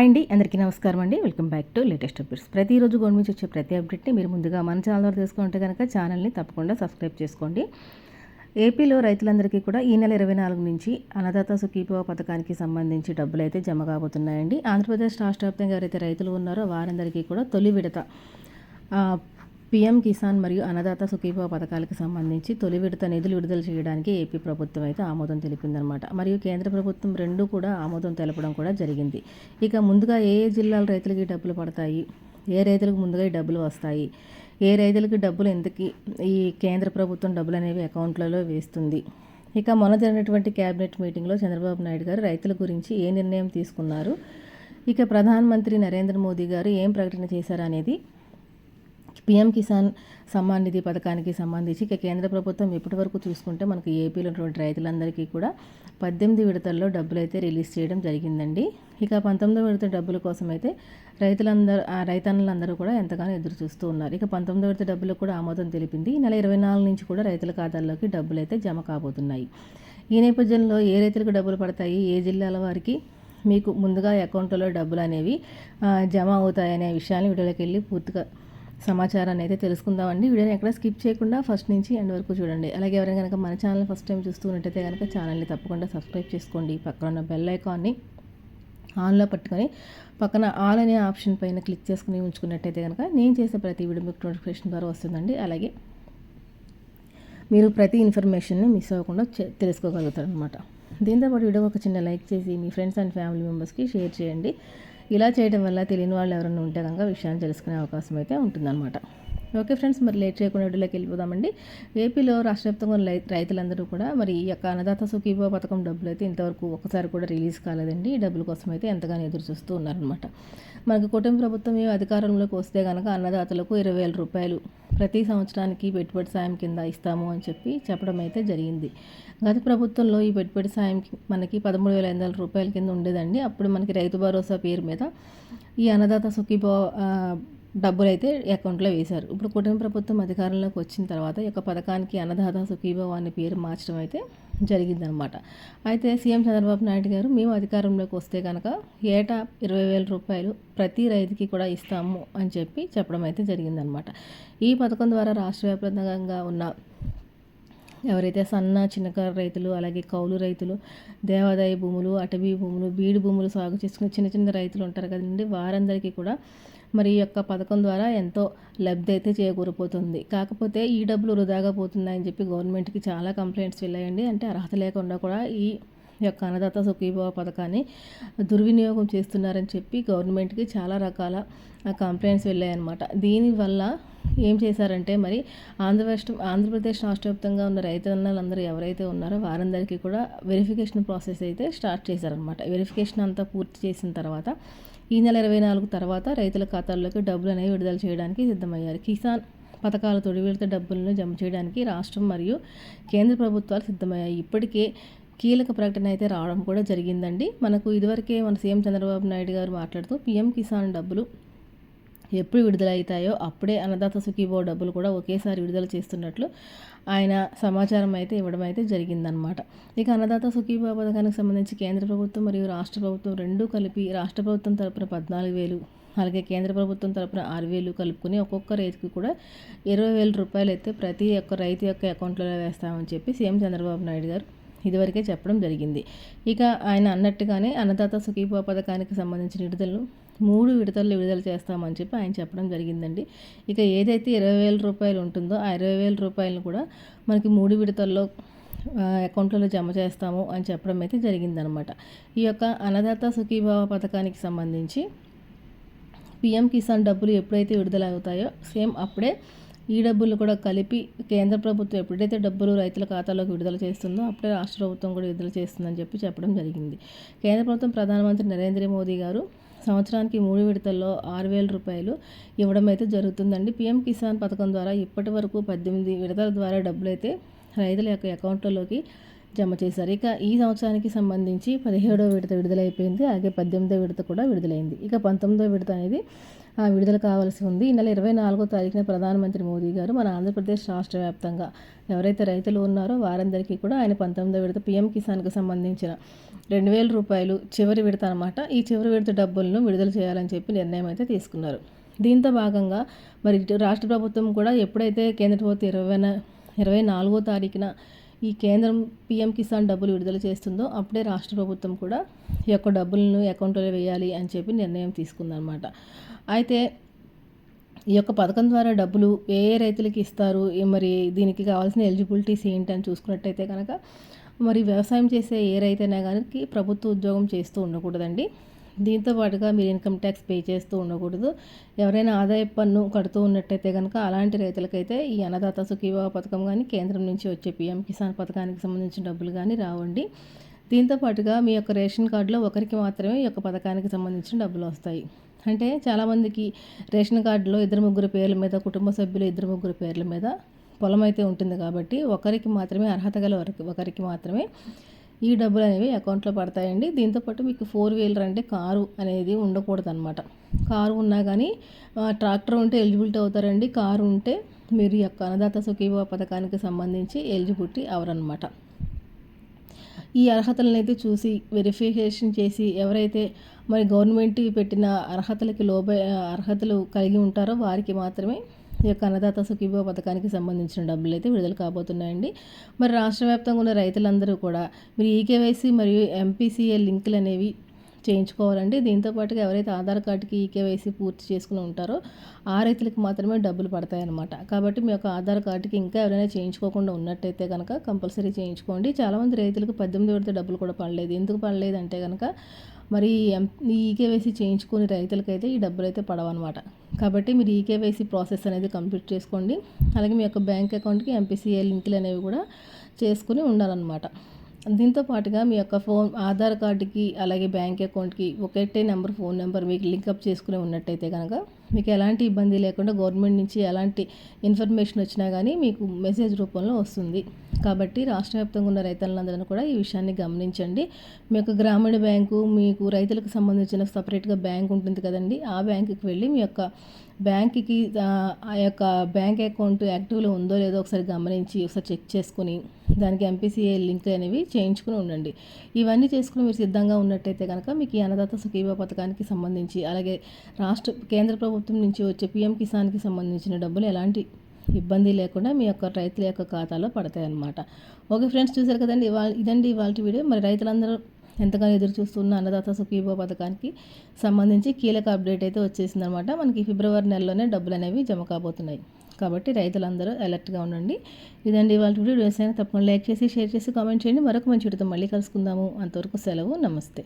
Hi అండి అందరికీ నమస్కారం అండి. Welcome back to latest updates. ప్రతిరోజు గవర్నమెంట్ వచ్చే ప్రతి అప్డేట్ని మీరు ముందుగా మన ఛానల్ ద్వారా తెలుసుకుంటే కనుక ఛానల్ని తప్పకుండా సబ్స్క్రైబ్ చేసుకోండి. ఏపీలో రైతులందరికీ కూడా ఈ నెల ఇరవై నాలుగు నుంచి అన్నదాత సుఖీభవ పథకానికి సంబంధించి డబ్బులు అయితే జమ కాబోతున్నాయండి. ఆంధ్రప్రదేశ్ రాష్ట్ర వ్యాప్తంగా ఎవరైతే రైతులు ఉన్నారో వారందరికీ కూడా తొలి విడత పీఎం కిసాన్ మరియు అన్నదాత సుఖీభవ పథకాలకు సంబంధించి తొలి విడత నిధులు విడుదల చేయడానికి ఏపీ ప్రభుత్వం అయితే ఆమోదం తెలిపిందనమాట మరియు కేంద్ర ప్రభుత్వం రెండు కూడా ఆమోదం తెలపడం కూడా జరిగింది. ఇక ముందుగా ఏ ఏ జిల్లాల రైతులకి డబ్బులు పడతాయి? ఏ రైతులకు ముందుగా ఈ డబ్బులు వస్తాయి? ఏ రైతులకి డబ్బులు ఎందుకు ఈ కేంద్ర ప్రభుత్వం డబ్బులు అనేవి అకౌంట్లలో వేస్తుంది? ఇక మొన్న జరిగినటువంటి క్యాబినెట్ మీటింగ్లో చంద్రబాబు నాయుడు గారు రైతుల గురించి ఏ నిర్ణయం తీసుకున్నారు? ఇక ప్రధానమంత్రి నరేంద్ర మోదీ గారు ఏం ప్రకటన చేశారనేది పిఎం కిసాన్ సమ్మాన్ నిధి పథకానికి సంబంధించి ఇక కేంద్ర ప్రభుత్వం ఇప్పటి వరకు చూసుకుంటే మనకు ఏపీలో ఉన్నటువంటి రైతులందరికీ కూడా పద్దెనిమిది విడతల్లో డబ్బులు అయితే రిలీజ్ చేయడం జరిగిందండి. ఇక పంతొమ్మిదో విడత డబ్బుల కోసం అయితే రైతులందరూ రైతన్నులందరూ కూడా ఎంతగానో ఎదురు చూస్తూ ఉన్నారు. ఇక పంతొమ్మిదో విడత డబ్బులు కూడా ఆమోదం తెలిపింది. ఈ నెల ఇరవై నాలుగు నుంచి కూడా రైతుల ఖాతాల్లోకి డబ్బులు అయితే జమ కాబోతున్నాయి. ఈ నేపథ్యంలో ఏ రైతులకు డబ్బులు పడతాయి ఏ జిల్లాల వారికి మీకు ముందుగా అకౌంట్లో డబ్బులు అనేవి జమ అవుతాయనే విషయాన్ని వీడియోలోకి వెళ్ళి పూర్తిగా సమాచారాన్ని అయితే తెలుసుకుందామండి. వీడియోని ఎక్కడ స్కిప్ చేయకుండా ఫస్ట్ నుంచి ఎండ్ వరకు చూడండి. అలాగే ఎవరైనా కనుక మన ఛానల్ ఫస్ట్ టైం చూస్తున్నట్టయితే కనుక ఛానల్ని తప్పకుండా సబ్స్క్రైబ్ చేసుకోండి. పక్కన ఉన్న బెల్ ఐకాన్ని ఆన్లో పట్టుకొని పక్కన ఆల్ అనే ఆప్షన్ పైన క్లిక్ చేసుకుని ఉంచుకున్నట్టయితే కనుక నేను చేసే ప్రతి వీడియో మీకు నోటిఫికేషన్ ద్వారా వస్తుందండి. అలాగే మీరు ప్రతి ఇన్ఫర్మేషన్ని మిస్ అవ్వకుండా తెలుసుకోగలుగుతారు అనమాట దీంతోపాటు వీడియో ఒక చిన్న లైక్ చేసి మీ ఫ్రెండ్స్ అండ్ ఫ్యామిలీ మెంబర్స్కి షేర్ చేయండి. ఇలా చేయడం వల్ల తెలియని వాళ్ళు ఎవరైనా ఉంటే కనుక విషయాన్ని తెలుసుకునే అవకాశం అయితే ఉంటుందన్నమాట. ఓకే ఫ్రెండ్స్ మరి లేట్ చేయకుండా వీడియోలోకి వెళ్ళిపోదామండి. ఏపీలో రాష్ట్ర వ్యాప్తంగా రైతులందరూ కూడా మరి ఈ యొక్క అన్నదాత సుఖీభో పథకం డబ్బులు అయితే ఇంతవరకు ఒకసారి కూడా రిలీజ్ కాలేదండి. ఈ డబ్బుల కోసం అయితే ఎంతగానో ఎదురు చూస్తూ ఉన్నారనమాట మనకు కుటుంబ ప్రభుత్వం అధికారంలోకి వస్తే కనుక అన్నదాతలకు ఇరవై వేల రూపాయలు ప్రతి సంవత్సరానికి పెట్టుబడి సాయం కింద ఇస్తాము అని చెప్పి చెప్పడం అయితే జరిగింది. గత ప్రభుత్వంలో ఈ పెట్టుబడి సాయం మనకి పదమూడు వేల ఐదు వందల రూపాయల కింద ఉండేదండి. అప్పుడు మనకి రైతు భరోసా పేరు మీద ఈ అన్నదాత సుఖీభ డబ్బులు అయితే అకౌంట్లో వేశారు. ఇప్పుడు కుటుంబ ప్రభుత్వం అధికారంలోకి వచ్చిన తర్వాత ఈ యొక్క పథకానికి అన్నదాత సుఖీభవ అనే పేరు మార్చడం అయితే జరిగిందనమాట అయితే సీఎం చంద్రబాబు నాయుడు గారు మేము అధికారంలోకి వస్తే కనుక ఏటా ఇరవై వేల రూపాయలు ప్రతి రైతుకి కూడా ఇస్తాము అని చెప్పి చెప్పడం అయితే జరిగిందనమాట ఈ పథకం ద్వారా రాష్ట్ర వ్యాప్తంగా ఉన్న ఎవరైతే సన్న చిన్నకారు రైతులు అలాగే కౌలు రైతులు దేవాదాయ భూములు అటవీ భూములు బీడు భూములు సాగు చేసుకునే చిన్న చిన్న రైతులు ఉంటారు కదండి. వారందరికీ కూడా మరి ఈ యొక్క పథకం ద్వారా ఎంతో లబ్ధి అయితే చేకూరిపోతుంది. కాకపోతే ఈ డబ్బులు వృధాగా పోతుందని చెప్పి గవర్నమెంట్కి చాలా కంప్లైంట్స్ వెళ్ళాయండి. అంటే అర్హత లేకుండా కూడా ఈ యొక్క అన్నదాత సుఖీభవ పథకాన్ని దుర్వినియోగం చేస్తున్నారని చెప్పి గవర్నమెంట్కి చాలా రకాల కంప్లైంట్స్ వెళ్ళాయన్నమాట. దీనివల్ల ఏం చేశారంటే మరి ఆంధ్రప్రదేశ్ ఆంధ్రప్రదేశ్ రాష్ట్ర వ్యాప్తంగా ఉన్న రైతన్నలందరూ ఎవరైతే ఉన్నారో వారందరికీ కూడా వెరిఫికేషన్ ప్రాసెస్ అయితే స్టార్ట్ చేశారనమాట వెరిఫికేషన్ అంతా పూర్తి చేసిన తర్వాత ఈ నెల ఇరవై నాలుగు తర్వాత రైతుల ఖాతాల్లోకి డబ్బులు అనేవి విడుదల చేయడానికి సిద్ధమయ్యారు. కిసాన్ పథకాల తొడి విడత డబ్బులను జమ చేయడానికి రాష్ట్రం మరియు కేంద్ర ప్రభుత్వాలు సిద్ధమయ్యాయి. ఇప్పటికే కీలక ప్రకటన అయితే రావడం కూడా జరిగిందండి. మనకు ఇదివరకే మన సీఎం చంద్రబాబు నాయుడు గారు మాట్లాడుతూ పీఎం కిసాన్ డబ్బులు ఎప్పుడు విడుదలవుతాయో అప్పుడే అన్నదాత సుఖీబో డబ్బులు కూడా ఒకేసారి విడుదల చేస్తున్నట్లు ఆయన సమాచారం అయితే ఇవ్వడం అయితే జరిగిందనమాట ఇక అన్నదాత సుఖీబో పథకానికి సంబంధించి కేంద్ర ప్రభుత్వం మరియు రాష్ట్ర ప్రభుత్వం రెండూ కలిపి రాష్ట్ర ప్రభుత్వం తరపున పద్నాలుగు వేలు అలాగే కేంద్ర ప్రభుత్వం తరపున ఆరు వేలు కలుపుకొని ఒక్కొక్క రైతుకి కూడా ఇరవై వేల రూపాయలు అయితే ప్రతి ఒక్క రైతు యొక్క అకౌంట్లో వేస్తామని చెప్పి సీఎం చంద్రబాబు నాయుడు గారు ఇదివరకే చెప్పడం జరిగింది. ఇక ఆయన అన్నట్టుగానే అన్నదాత సుఖీభవ పథకానికి సంబంధించిన విడుదలను మూడు విడతల్లో విడుదల చేస్తామని చెప్పి ఆయన చెప్పడం జరిగిందండి. ఇక ఏదైతే ఇరవై వేల రూపాయలు ఉంటుందో ఆ ఇరవై వేల రూపాయలను కూడా మనకి మూడు విడతల్లో అకౌంట్లలో జమ చేస్తాము అని చెప్పడం అయితే జరిగిందనమాట. ఈ యొక్క అన్నదాత సుఖీభావ పథకానికి సంబంధించి పిఎం కిసాన్ డబ్బులు ఎప్పుడైతే విడుదల అవుతాయో సేమ్ అప్పుడే ఈ డబ్బులు కూడా కలిపి కేంద్ర ప్రభుత్వం ఎప్పుడైతే డబ్బులు రైతుల ఖాతాలోకి విడుదల చేస్తుందో అప్పుడే రాష్ట్ర ప్రభుత్వం కూడా విడుదల చేస్తుందని చెప్పి చెప్పడం జరిగింది. కేంద్ర ప్రభుత్వం ప్రధానమంత్రి నరేంద్ర మోదీ గారు సంవత్సరానికి మూడు విడతల్లో ఆరు వేల రూపాయలు ఇవ్వడం అయితే జరుగుతుందండి. పీఎం కిసాన్ పథకం ద్వారా ఇప్పటి వరకు పద్దెనిమిది విడతల ద్వారా డబ్బులు అయితే రైతుల యొక్క అకౌంట్లలోకి జమ చేశారు. ఇక ఈ సంవత్సరానికి సంబంధించి పదిహేడవ విడత విడుదలైపోయింది. అలాగే పద్దెనిమిదో విడత కూడా విడుదలైంది. ఇక పంతొమ్మిదో విడత అనేది విడుదల కావాల్సి ఉంది. ఈ నెల ఇరవై నాలుగో తారీఖున ప్రధానమంత్రి మోదీ గారు మన ఆంధ్రప్రదేశ్ రాష్ట్ర వ్యాప్తంగా ఎవరైతే రైతులు ఉన్నారో వారందరికీ కూడా ఆయన పంతొమ్మిదో విడత పిఎం కిసాన్కి సంబంధించిన రెండు వేల రూపాయలు చివరి విడత అనమాట ఈ చివరి విడత డబ్బులను విడుదల చేయాలని చెప్పి నిర్ణయం అయితే తీసుకున్నారు. దీంతో భాగంగా మరి రాష్ట్ర ప్రభుత్వం కూడా ఎప్పుడైతే కేంద్ర ప్రభుత్వం ఇరవై ఇరవై నాలుగో తారీఖున ఈ కేంద్రం పీఎం కిసాన్ డబ్బులు విడుదల చేస్తుందో అప్పుడే రాష్ట్ర ప్రభుత్వం కూడా ఈ యొక్క డబ్బులను అకౌంట్లో వేయాలి అని చెప్పి నిర్ణయం తీసుకుందనమాట అయితే ఈ యొక్క పథకం ద్వారా డబ్బులు ఏ ఏ రైతులకి ఇస్తారు? మరి దీనికి కావాల్సిన ఎలిజిబిలిటీస్ ఏంటి అని చూసుకున్నట్టయితే కనుక మరి వ్యవసాయం చేసే ఏ రైతైనా కానీ ప్రభుత్వ ఉద్యోగం చేస్తూ ఉండకూడదండి. దీంతో పాటుగా మీరు ఇన్కమ్ ట్యాక్స్ పే చేస్తూ ఉండకూడదు. ఎవరైనా ఆదాయ పన్ను కడుతూ ఉన్నట్టయితే కనుక అలాంటి రైతులకైతే ఈ అన్నదాత సుఖీభావ పథకం కానీ కేంద్రం నుంచి వచ్చే పిఎం కిసాన్ పథకానికి సంబంధించిన డబ్బులు కానీ రావండి. దీంతో పాటుగా మీ యొక్క రేషన్ కార్డులో ఒకరికి మాత్రమే ఈ యొక్క పథకానికి సంబంధించిన డబ్బులు వస్తాయి. అంటే చాలామందికి రేషన్ కార్డులో ఇద్దరు ముగ్గురు పేర్ల మీద కుటుంబ సభ్యులు ఇద్దరు ముగ్గురు పేర్ల మీద పొలం అయితే ఉంటుంది కాబట్టి ఒకరికి మాత్రమే అర్హత గల ఒకరికి మాత్రమే ఈ డబ్బులు అనేవి అకౌంట్లో పడతాయండి. దీంతోపాటు మీకు ఫోర్ వీలర్ అంటే కారు అనేది ఉండకూడదు అనమాట కారు ఉన్నా కానీ ట్రాక్టర్ ఉంటే ఎలిజిబిలిటీ అవుతారండి. కారు ఉంటే మీరు ఈ యొక్క అన్నదాత సుఖీభవ పథకానికి సంబంధించి ఎలిజిబిలిటీ అవరనమాట ఈ అర్హతలను అయితే చూసి వెరిఫికేషన్ చేసి ఎవరైతే మరి గవర్నమెంట్ పెట్టిన అర్హతలకి లోబ అర్హతలు కలిగి ఉంటారో వారికి మాత్రమే ఈ యొక్క అన్నదాత సుఖీభవ పథకానికి సంబంధించిన డబ్బులు అయితే విడుదల కాబోతున్నాయండి. మరి రాష్ట్ర వ్యాప్తంగా ఉన్న రైతులందరూ కూడా మీరు ఈకేవైసీ మరియు ఎంపీసీఏ లింకులు అనేవి చేయించుకోవాలండి. దీంతో పాటుగా ఎవరైతే ఆధార్ కార్డుకి ఈకేవైసీ పూర్తి చేసుకుని ఉంటారో ఆ రైతులకు మాత్రమే డబ్బులు పడతాయన్నమాట. కాబట్టి మీ యొక్క ఆధార్ కార్డుకి ఇంకా ఎవరైనా చేయించుకోకుండా ఉన్నట్టయితే కనుక కంపల్సరీ చేయించుకోండి. చాలామంది రైతులకు పద్దెనిమిది పడితే డబ్బులు కూడా పడలేదు. ఎందుకు పడలేదు అంటే కనుక మరి ఈ ఈకేవైసీ చేయించుకుని రైతులకైతే ఈ డబ్బులు అయితే పడవన్నమాట. కాబట్టి మీరు ఈకేవైసీ ప్రాసెస్ అనేది కంప్లీట్ చేసుకోండి. అలాగే మీ యొక్క బ్యాంక్ అకౌంట్కి ఎంపీసీఏ లింకులు అనేవి కూడా చేసుకుని ఉండాలన్నమాట. దీంతో పాటుగా మీ యొక్క ఫోన్ ఆధార్ కార్డుకి అలాగే బ్యాంక్ అకౌంట్కి ఒకటే నెంబర్ ఫోన్ నెంబర్ మీకు లింకప్ చేసుకుని ఉన్నట్టయితే కనుక మీకు ఎలాంటి ఇబ్బంది లేకుండా గవర్నమెంట్ నుంచి ఎలాంటి ఇన్ఫర్మేషన్ వచ్చినా కానీ మీకు మెసేజ్ రూపంలో వస్తుంది. కాబట్టి రాష్ట్ర వ్యాప్తంగా ఉన్న రైతులందరూ కూడా ఈ విషయాన్ని గమనించండి. మీ యొక్క గ్రామీణ బ్యాంకు మీకు రైతులకు సంబంధించిన సపరేట్గా బ్యాంక్ ఉంటుంది కదండి. ఆ బ్యాంకుకి వెళ్ళి మీ యొక్క బ్యాంక్కి ఆ యొక్క బ్యాంక్ అకౌంట్ యాక్టివ్లో ఉందో లేదో ఒకసారి గమనించి ఒకసారి చెక్ చేసుకుని దానికి ఎంపీసీఏ లింక్ అనేవి చేయించుకుని ఉండండి. ఇవన్నీ చేసుకుని మీరు సిద్ధంగా ఉన్నట్టయితే కనుక మీకు ఈ అన్నదాత సుఖీభా పథకానికి సంబంధించి అలాగే రాష్ట్ర కేంద్ర ప్రభుత్వం నుంచి వచ్చే పిఎం కిసాన్కి సంబంధించిన డబ్బులు ఎలాంటి ఇబ్బంది లేకుండా మీ యొక్క రైతుల యొక్క ఖాతాలో పడతాయి అనమాట ఓకే ఫ్రెండ్స్ చూసారు కదండి ఇవాళ ఇదండి ఇవాళ వీడియో. మరి రైతులందరూ ఎంతగానో ఎదురు చూస్తున్న అన్నదాత సుఖీభో పథకానికి సంబంధించి కీలక అప్డేట్ అయితే వచ్చేసిందనమాట మనకి ఫిబ్రవరి నెలలోనే డబ్బులు అనేవి జమ కాబోతున్నాయి. కాబట్టి రైతులందరూ అలర్ట్గా ఉండండి. ఇదండి ఇవాళ వీడియో. వ్యవసాయం తప్పకుండా లైక్ చేసి షేర్ చేసి కామెంట్ చేయండి. మరొక మంచి వీడితో మళ్ళీ కలుసుకుందాము. అంతవరకు సెలవు. నమస్తే.